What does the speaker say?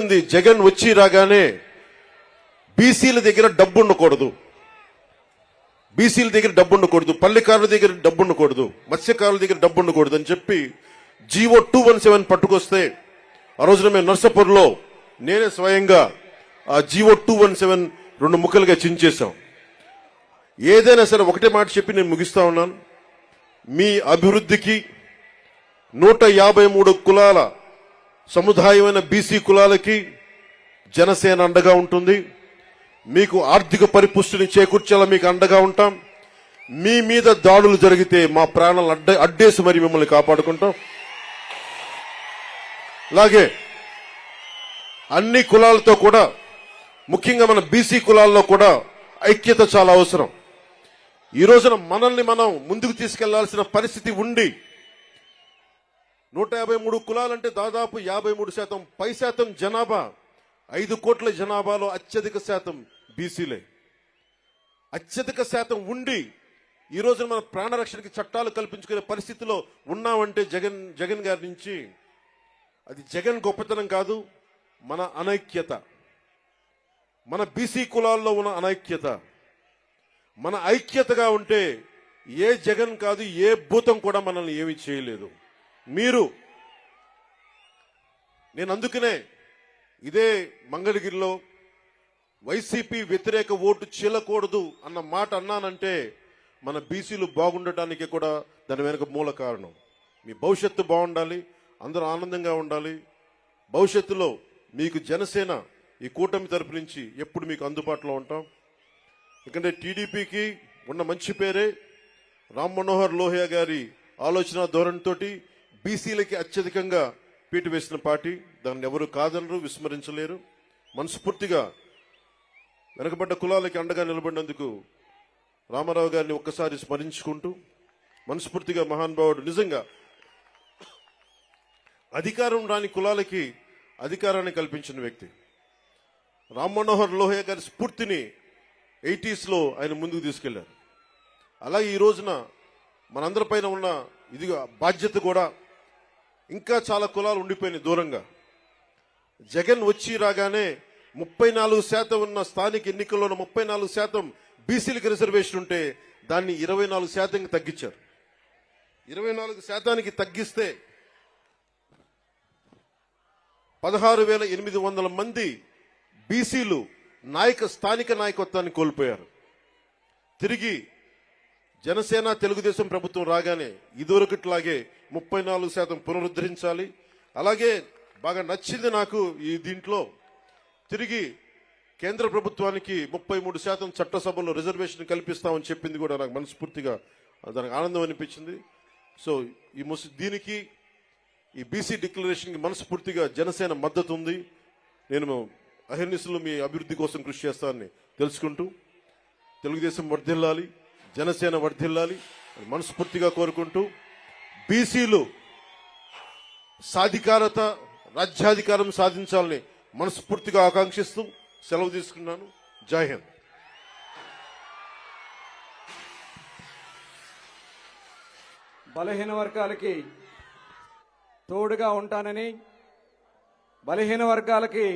ఉంది. జగన్ వచ్చి రాగానే బీసీల దగ్గర డబ్బు ఉండకూడదు బీసీల దగ్గర డబ్బు ఉండకూడదు పల్లెకారుల దగ్గర డబ్బు ఉండకూడదు మత్స్యకారుల దగ్గర డబ్బు ఉండకూడదు అని చెప్పి జీవో టూ వన్ సెవెన్ పట్టుకొస్తే ఆ రోజున మేము నర్సపూర్లో నేనే స్వయంగా ఆ జీవో టూ వన్ సెవెన్ రెండు ముక్కలుగా చించేశాం. ఏదైనా సరే ఒకటే మాట చెప్పి నేను ముగిస్తా ఉన్నాను. మీ అభివృద్ధికి నూట యాభై మూడు కులాల సముదాయమైన బీసీ కులాలకి జనసేన అండగా ఉంటుంది. మీకు ఆర్థిక పరిపుష్టిని చేకూర్చేలా మీకు అండగా ఉంటాం. మీ మీద దాడులు జరిగితే మా ప్రాణాలు అడ్డ అడ్డేసి మరి మిమ్మల్ని కాపాడుకుంటాం. అలాగే అన్ని కులాలతో కూడా ముఖ్యంగా మన బీసీ కులాల్లో కూడా ఐక్యత చాలా అవసరం. ఈ రోజున మనల్ని మనం ముందుకు తీసుకెళ్ళాల్సిన పరిస్థితి ఉండి నూట యాభై మూడు కులాలంటే దాదాపు యాభై మూడు శాతం పై శాతం జనాభా. ఐదు కోట్ల జనాభాలో అత్యధిక శాతం బీసీలే. అత్యధిక శాతం ఉండి ఈ రోజున మన ప్రాణరక్షణకి చట్టాలు కల్పించుకునే పరిస్థితిలో ఉన్నామంటే జగన్ జగన్ గారి నుంచి అది జగన్ గొప్పతనం కాదు మన అనైక్యత. మన బీసీ కులాల్లో ఉన్న అనైక్యత. మన ఐక్యతగా ఉంటే ఏ జగన్ కాదు ఏ భూతం కూడా మనల్ని ఏమీ చేయలేదు. మీరు. నేను అందుకనే ఇదే మంగళగిరిలో వైసీపీ వ్యతిరేక ఓటు చీలకూడదు అన్న మాట అన్నానంటే మన బీసీలు బాగుండటానికి కూడా దాని వెనుక మూల కారణం. మీ భవిష్యత్తు బాగుండాలి అందరూ ఆనందంగా ఉండాలి. భవిష్యత్తులో మీకు జనసేన ఈ కూటమి తరపు నుంచి ఎప్పుడు మీకు అందుబాటులో ఉంటాం. ఎందుకంటే టీడీపీకి ఉన్న మంచి పేరే రామ్ మనోహర్ లోహియా గారి ఆలోచన ధోరణితోటి బీసీలకి అత్యధికంగా పీటు వేసిన పార్టీ. దాన్ని ఎవరు కాదనరు విస్మరించలేరు. మనస్ఫూర్తిగా వెనకబడ్డ కులాలకి అండగా నిలబడినందుకు రామారావు గారిని ఒక్కసారి స్మరించుకుంటూ మనస్ఫూర్తిగా మహానుభావుడు నిజంగా అధికారం రాని కులాలకి అధికారాన్ని కల్పించిన వ్యక్తి. రామ్ మనోహర్ లోహియా గారి స్ఫూర్తిని ఎయిటీస్లో ఆయన ముందుకు తీసుకెళ్ళారు. అలాగే ఈ రోజున మనందరిపైన ఉన్న ఇదిగా బాధ్యత కూడా ఇంకా చాలా కులాలు ఉండిపోయినాయి దూరంగా. జగన్ వచ్చి రాగానే ముప్పై నాలుగు శాతం ఉన్న స్థానిక ఎన్నికల్లో ముప్పై నాలుగు శాతం బీసీలకు రిజర్వేషన్ ఉంటే దాన్ని ఇరవై నాలుగు శాతంకి తగ్గించారు. ఇరవై నాలుగు శాతానికి తగ్గిస్తే పదహారు వేల ఎనిమిది వందల మంది బీసీలు నాయక స్థానిక నాయకత్వాన్ని కోల్పోయారు. తిరిగి జనసేన తెలుగుదేశం ప్రభుత్వం రాగానే ఇదివరకట్లాగే ముప్పై నాలుగు శాతం పునరుద్ధరించాలి. అలాగే బాగా నచ్చింది నాకు ఈ దీంట్లో తిరిగి కేంద్ర ప్రభుత్వానికి ముప్పై మూడు శాతం చట్టసభలో రిజర్వేషన్ కల్పిస్తామని చెప్పింది కూడా నాకు మనస్ఫూర్తిగా దానికి ఆనందం అనిపించింది. సో ఈ ముస్ దీనికి ఈ బీసీ డిక్లరేషన్కి మనస్ఫూర్తిగా జనసేన మద్దతు ఉంది నేను అహిర్నిశలు మీ అభివృద్ధి కోసం కృషి చేస్తానని తెలుసుకుంటూ తెలుగుదేశం వర్ధిల్లాలి. జనసేన వర్ధిల్లాలి అని మనస్ఫూర్తిగా కోరుకుంటూ బీసీలు సాధికారత రాజ్యాధికారం సాధించాలని మనస్ఫూర్తిగా ఆకాంక్షిస్తూ సెలవు తీసుకున్నాను. జై హింద్. బలహీన వర్గాలకి తోడుగా ఉంటానని బలహీన వర్గాలకి